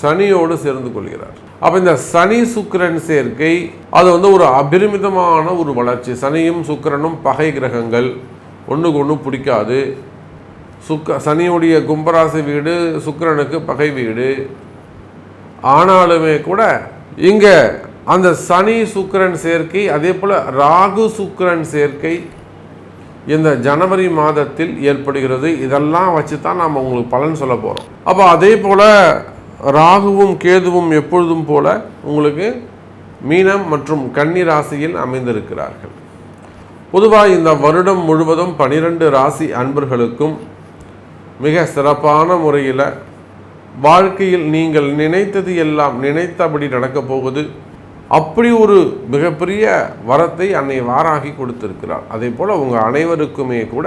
சனியோடு சேர்ந்து கொள்கிறார். அப்போ இந்த சனி சுக்கிரன் சேர்க்கை அது வந்து ஒரு அபரிமிதமான ஒரு வளர்ச்சி. சனியும் சுக்கிரனும் பகை கிரகங்கள் ஒன்றுக்கு ஒன்று பிடிக்காது. சுக்க சனியுடைய கும்பராசி வீடு சுக்கிரனுக்கு பகை வீடு. ஆனாலுமே கூட இங்கே அந்த சனி சுக்கிரன் சேர்க்கை அதே போல் ராகு சுக்கிரன் சேர்க்கை இந்த ஜனவரி மாதத்தில் ஏற்படுகிறது. இதெல்லாம் வச்சு தான் நாம் உங்களுக்கு பலன் சொல்ல போகிறோம் அப்போ அதே போல் ராகுவும் கேதுவும் எப்பொழுதும் போல உங்களுக்கு மீனம் மற்றும் கன்னி ராசியில் அமைந்திருக்கிறார்கள். பொதுவாக இந்த வருடம் முழுவதும் பனிரெண்டு ராசி அன்பர்களுக்கும் மிக சிறப்பான முறையில் வாழ்க்கையில் நீங்கள் நினைத்தது எல்லாம் நினைத்தபடி நடக்கப் போகுது. அப்படி ஒரு மிகப்பெரிய வரத்தை அன்னை வாராகி கொடுத்திருக்கிறார் அதே போல் உங்கள் அனைவருக்குமே கூட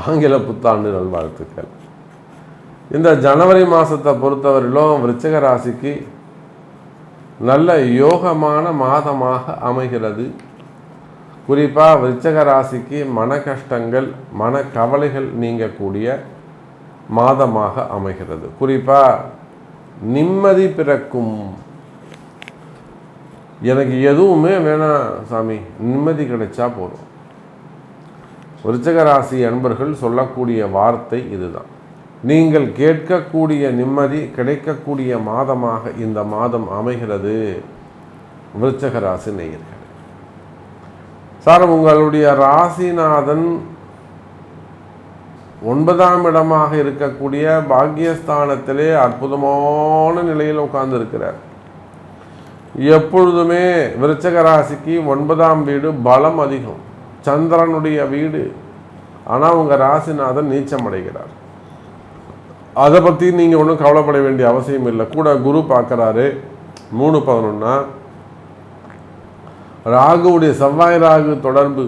ஆங்கில புத்தாண்டு நல்வாழ்த்துக்கள். இந்த ஜனவரி மாதத்தை பொறுத்தவரையிலும் விருச்சக ராசிக்கு நல்ல யோகமான மாதமாக அமைகிறது. குறிப்பாக விருச்சக ராசிக்கு மன கஷ்டங்கள் மன கவலைகள் நீங்கக்கூடிய மாதமாக அமைகிறது. குறிப்பாக நிம்மதி பிறக்கும். எனக்கு எதுவுமே வேணாம் சாமி நிம்மதி கிடைச்சா போதும். விருச்சகராசி அன்பர்கள் சொல்லக்கூடிய வார்த்தை இதுதான். நீங்கள் கேட்கக்கூடிய நிம்மதி கிடைக்கக்கூடிய மாதமாக இந்த மாதம் அமைகிறது. விருச்சகராசி நேயர்கள். சார் உங்களுடைய ராசிநாதன் ஒன்பதாம் இடமாக இருக்கக்கூடிய பாக்கியஸ்தானத்திலே அற்புதமான நிலையில் உட்கார்ந்து இருக்கிறார் எப்பொழுதுமே விருச்சக ராசிக்கு ஒன்பதாம் வீடு பலம் அதிகம். சந்திரனுடைய வீடு. ஆனால் உங்கள் ராசிநாதன் நீச்சம் அடைகிறார் அதை பற்றி நீங்கள் ஒன்றும் கவலைப்பட வேண்டிய அவசியம் இல்லை. கூட குரு பார்க்குறாரு. மூணு பதினொன்னா. ராகுவுடைய செவ்வாய் ராகு தொடர்பு.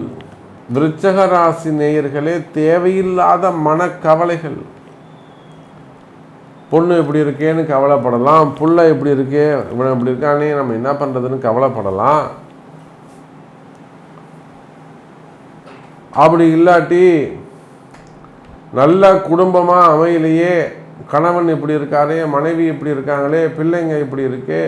விருச்சக ராசி நேயர்களே தேவையில்லாத மனக்கவலைகள். பொண்ணு இப்படி இருக்கேன்னு கவலைப்படலாம். புள்ள இப்படி இருக்கே இவன் இப்படி இருக்கானே நம்ம என்ன பண்ணுறதுன்னு கவலைப்படலாம். அப்படி இல்லாட்டி நல்ல குடும்பமாக அமையிலேயே கணவன் இப்படி இருக்காரே மனைவி இப்படி இருக்காங்களே பிள்ளைங்க இப்படி இருக்கே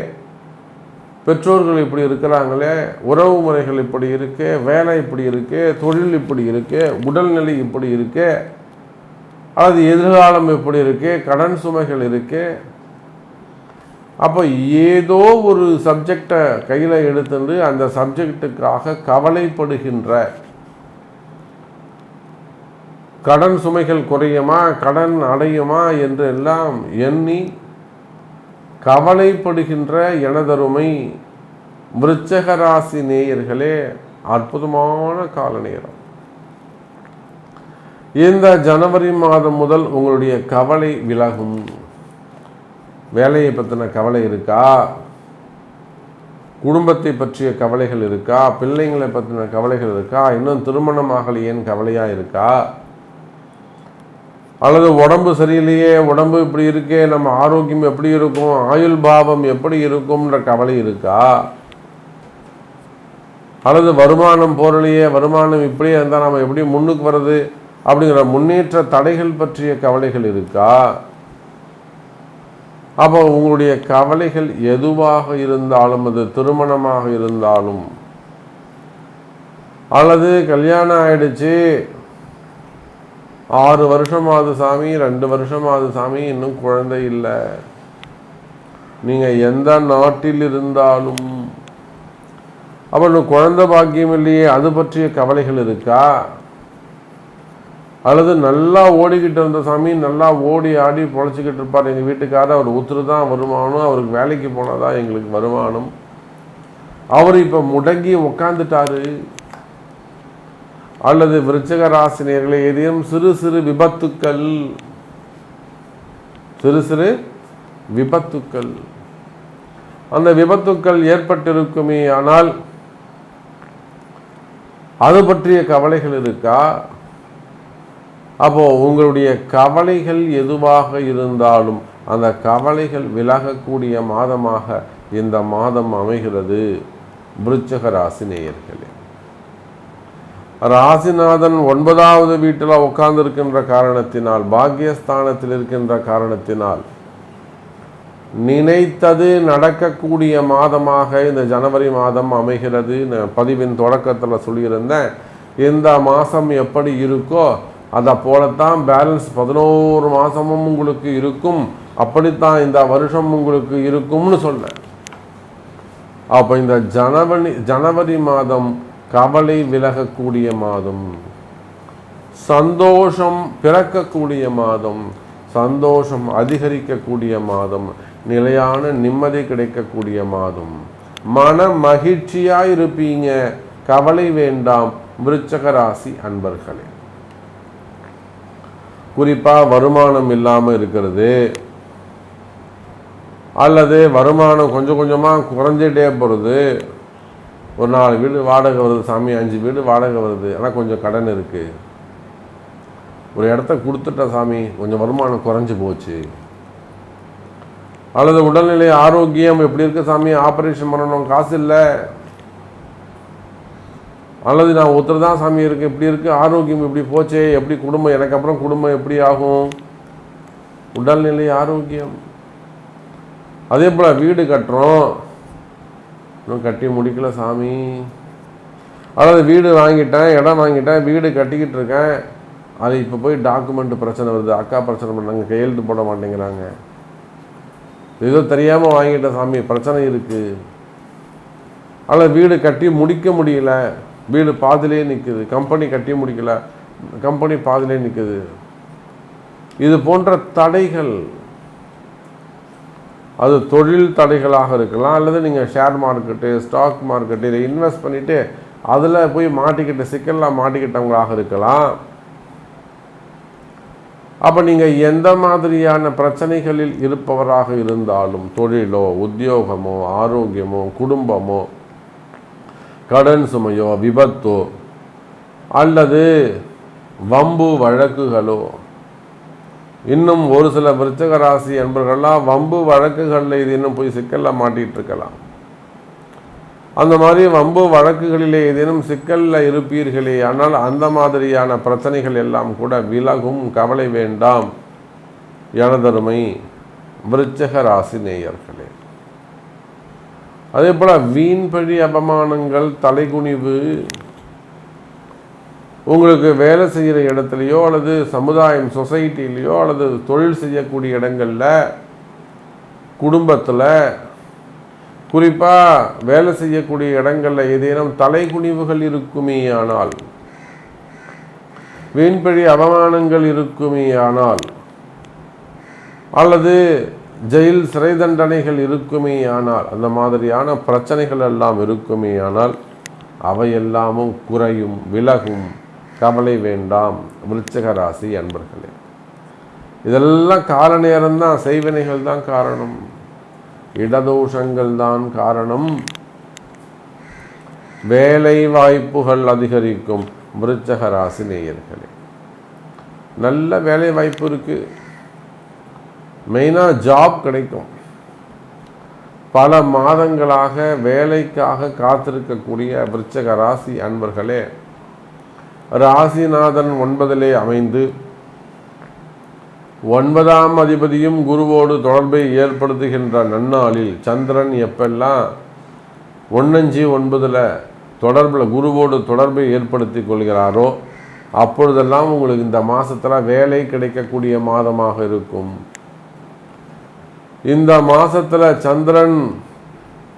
பெற்றோர்கள் இப்படி இருக்கிறாங்களே உறவு முறைகள் இப்படி இருக்கு வேலை இப்படி இருக்கு தொழில் இப்படி இருக்கு உடல்நிலை இப்படி இருக்கு அல்லது எதிர்காலம் இப்படி இருக்கு கடன் சுமைகள் இருக்கு. அப்போ ஏதோ ஒரு சப்ஜெக்டை கையில் எடுத்துட்டு அந்த சப்ஜெக்டுக்காக கவலைப்படுகின்ற கடன் சுமைகள் குறையுமா? கடன் அடையுமா? என்று எல்லாம் எண்ணி கவலைப்படுகின்ற எனதருமை விருச்சகராசி நேயர்களே அற்புதமான கால நேரம். இந்த ஜனவரி மாதம் முதல் உங்களுடைய கவலை விலகும். வேலையை பற்றின கவலை இருக்கா? குடும்பத்தை பற்றிய கவலைகள் இருக்கா? பிள்ளைங்களை பற்றின கவலைகள் இருக்கா? இன்னும் திருமணம் ஏன் கவலையாக இருக்கா? அல்லது உடம்பு சரியில்லையே உடம்பு இப்படி இருக்கே நம்ம ஆரோக்கியம் எப்படி இருக்கும் ஆயுள் பாவம் எப்படி இருக்கும்ன்ற கவலை இருக்கா? அல்லது வருமானம் போரலையே வருமானம் இப்படியே இருந்தால் நம்ம எப்படி முன்னுக்கு வர்றது அப்படிங்கிற முன்னேற்ற தடைகள் பற்றிய கவலைகள் இருக்கா? அப்போ உங்களுடைய கவலைகள் எதுவாக இருந்தாலும் அது திருமணமாக இருந்தாலும் அல்லது கல்யாணம் ஆயிடுச்சு ஆறு வருஷம் ஆகுது சாமி ரெண்டு வருஷம் ஆகுது சாமி இன்னும் குழந்தை இல்லை. நீங்கள் எந்த நாட்டில் இருந்தாலும் அப்போ இன்னும் குழந்தை பாக்கியம் இல்லையே அது பற்றிய கவலைகள் இருக்கா? அல்லது நல்லா ஓடிக்கிட்டு இருந்த சாமி நல்லா ஓடி ஆடி பொழைச்சிக்கிட்டு இருப்பார். எங்கள் வீட்டுக்காரர் அவர் ஒத்துரு தான் வருமானம் அவருக்கு வேலைக்கு போனால் தான் எங்களுக்கு வருமானம். அவர் இப்போ முடங்கி உக்காந்துட்டாரு. அல்லது விருச்சக ராசினியர்களே ஏதேனும் சிறு சிறு விபத்துக்கள். சிறு சிறு விபத்துக்கள். அந்த விபத்துக்கள் ஏற்பட்டிருக்குமே ஆனால் அது பற்றிய கவலைகள் இருக்கா? அப்போ உங்களுடைய கவலைகள் எதுவாக இருந்தாலும் அந்த கவலைகள் விலகக்கூடிய மாதமாக இந்த மாதம் அமைகிறது விருச்சக ராசி நேயர்களே ராசிநாதன் ஒன்பதாவது வீட்டில் உட்கார்ந்திருக்கின்ற காரணத்தினால் பாக்கியஸ்தானத்தில் இருக்கின்ற காரணத்தினால் நினைத்தது நடக்கக்கூடிய மாதமாக இந்த ஜனவரி மாதம் அமைகிறது. பதிவின் தொடக்கத்தில் சொல்லியிருந்தேன் இந்த மாதம் எப்படி இருக்கோ அதை போலத்தான் பேலன்ஸ் பதினோரு மாதமும் உங்களுக்கு இருக்கும். அப்படித்தான் இந்த வருஷம் உங்களுக்கு இருக்கும்னு சொன்னேன். அப்போ இந்த ஜனவரி ஜனவரி மாதம் கவலை விலகக்கூடிய மாதம். சந்தோஷம் பிறக்கக்கூடிய மாதம். சந்தோஷம் அதிகரிக்கக்கூடிய மாதம். நிலையான நிம்மதி கிடைக்கக்கூடிய மாதம். மன மகிழ்ச்சியாக இருப்பீங்க கவலை வேண்டாம். விருச்சக ராசி அன்பர்களே. குறிப்பாக வருமானம் இல்லாமல் இருக்கிறது. அல்லது வருமானம் கொஞ்சம் கொஞ்சமாக குறைஞ்சிட்டே போகிறது ஒரு நாலு வீடு வாடகை வருது சாமி அஞ்சு வீடு வாடகை வருது. ஆனால் கொஞ்சம் கடன் இருக்குது ஒரு இடத்த கொடுத்துட்டேன் சாமி கொஞ்சம் வருமானம் குறைஞ்சி போச்சு. அல்லது உடல்நிலை ஆரோக்கியம் எப்படி இருக்குது சாமி? ஆப்ரேஷன் பண்ணணும் காசு இல்லை. அல்லது நான் ஒருத்தர் தான் சாமி இருக்கு இப்படி இருக்குது ஆரோக்கியம் இப்படி போச்சே எப்படி குடும்பம் எனக்கு அப்புறம் குடும்பம் எப்படி ஆகும்? உடல்நிலை ஆரோக்கியம். அதே போல் வீடு கட்டுறோம். இன்னும் கட்டி முடிக்கல சாமி. அதாவது வீடு வாங்கிட்டேன் இடம் வாங்கிட்டேன் வீடு கட்டிக்கிட்டு இருக்கேன். அது இப்போ போய் டாக்குமெண்ட் பிரச்சனை வருது. அக்கா பிரச்சனை பண்ணாங்க கையெழுத்து போட மாட்டேங்கிறாங்க. ஏதோ தெரியாமல் வாங்கிட்டேன் சாமி பிரச்சனை இருக்குது ஆனால் வீடு கட்டி முடிக்க முடியல. வீடு பாதிலே நிற்குது கம்பெனி கட்டி முடிக்கல. கம்பெனி பாதிலே நிற்குது இது போன்ற தடைகள் அது தொழில் தடைகளாக இருக்கலாம் அல்லது நீங்கள் ஷேர் மார்க்கெட்டு ஸ்டாக் மார்க்கெட்டு இதை இன்வெஸ்ட் பண்ணிவிட்டு அதில் போய் மாட்டிக்கிட்ட சிக்கலாக மாட்டிக்கிட்டவங்களாக இருக்கலாம். அப்போ நீங்கள் எந்த மாதிரியான பிரச்சனைகளில் இருப்பவராக இருந்தாலும் தொழிலோ உத்தியோகமோ ஆரோக்கியமோ குடும்பமோ கடன் சுமையோ விபத்தோ அல்லது வம்பு வழக்குகளோ இன்னும் ஒரு சில விருச்சக ராசி என்பவர்கள்லாம் வம்பு வழக்குகளில் இது இன்னும் போய் சிக்கலில் மாட்டிகிட்டு இருக்கலாம். அந்த மாதிரி வம்பு வழக்குகளிலே ஏதேனும் சிக்கலில் இருப்பீர்களே ஆனால் அந்த மாதிரியான பிரச்சனைகள் எல்லாம் கூட விலகும் கவலை வேண்டாம். எனதருமை விருச்சக ராசி நேயர்களே. அதே போல் வீண்பழி அபமானங்கள் தலைகுனிவு உங்களுக்கு வேலை செய்கிற இடத்துலையோ அல்லது சமுதாயம் சொசைட்டிலேயோ அல்லது தொழில் செய்யக்கூடிய இடங்களில் குடும்பத்தில் குறிப்பாக வேலை செய்யக்கூடிய இடங்களில் ஏதேனும் தலைகுனிவுகள் இருக்குமே ஆனால் வீண்பழி அவமானங்கள் இருக்குமே ஆனால் அல்லது ஜெயில் சிறை தண்டனைகள் இருக்குமே ஆனால் அந்த மாதிரியான பிரச்சனைகள் எல்லாம் இருக்குமே ஆனால் அவையெல்லாமும் குறையும் விலகும். கவலை வேண்டாம் விருச்சக ராசி அன்பர்களே. இதெல்லாம் கால நேரம்தான் செய்வினைகள் தான் காரணம். இடதோஷங்கள் தான் காரணம். வேலை வாய்ப்புகள் அதிகரிக்கும் விருச்சக ராசி நேயர்களே. நல்ல வேலை வாய்ப்பு இருக்கு. மெயினாக ஜாப் கிடைக்கும். பல மாதங்களாக வேலைக்காக காத்திருக்கக்கூடிய விருச்சக ராசி அன்பர்களே ராசிநாதன் ஒன்பதிலே அமைந்து ஒன்பதாம் அதிபதியும் குருவோடு தொடர்பை ஏற்படுத்துகின்ற நன்னாளில் சந்திரன் எப்பெல்லாம் ஒன்னஞ்சு ஒன்பதில் தொடர்பில் குருவோடு தொடர்பை ஏற்படுத்தி கொள்கிறாரோ அப்பொழுதெல்லாம் உங்களுக்கு இந்த மாதத்தில் வேலை கிடைக்கக்கூடிய மாதமாக இருக்கும். இந்த மாதத்தில் சந்திரன்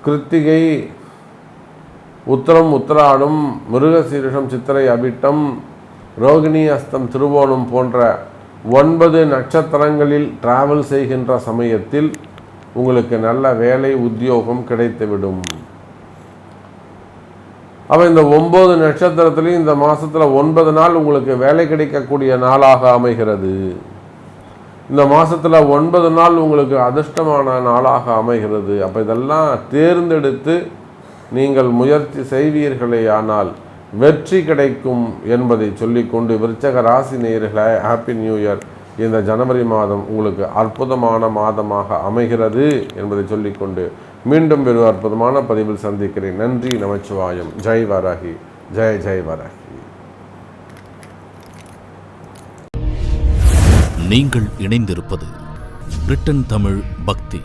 கிருத்திகை உத்தரம் உத்திராடம் மிருகசீரிஷம் சித்திரை அபிட்டம் ரோகிணி அஸ்தம் திருவோணம் போன்ற ஒன்பது நட்சத்திரங்களில் டிராவல் செய்கின்ற சமயத்தில் உங்களுக்கு நல்ல வேலை உத்தியோகம் கிடைத்துவிடும். அப்போ இந்த ஒன்பது நட்சத்திரத்துலேயும் இந்த மாதத்தில் ஒன்பது நாள் உங்களுக்கு வேலை கிடைக்கக்கூடிய நாளாக அமைகிறது. இந்த மாதத்தில் ஒன்பது நாள் உங்களுக்கு அதிர்ஷ்டமான நாளாக அமைகிறது. அப்போ இதெல்லாம் தேர்ந்தெடுத்து நீங்கள் முயற்சி செய்வீர்களே ஆனால் வெற்றி கிடைக்கும் என்பதை சொல்லிக்கொண்டு விருச்சக ராசி நேயர்களே ஹாப்பி நியூ இயர் இந்த ஜனவரி மாதம் உங்களுக்கு அற்புதமான மாதமாக அமைகிறது என்பதை சொல்லிக்கொண்டு மீண்டும் ஒரு அற்புதமான பதிவில் சந்திக்கிறேன். நன்றி நமச்சிவாயம். ஜெய் வராகி. ஜெய் ஜெய் வராகி. நீங்கள் இணைந்திருப்பது பிரிட்டன் தமிழ் பக்தி.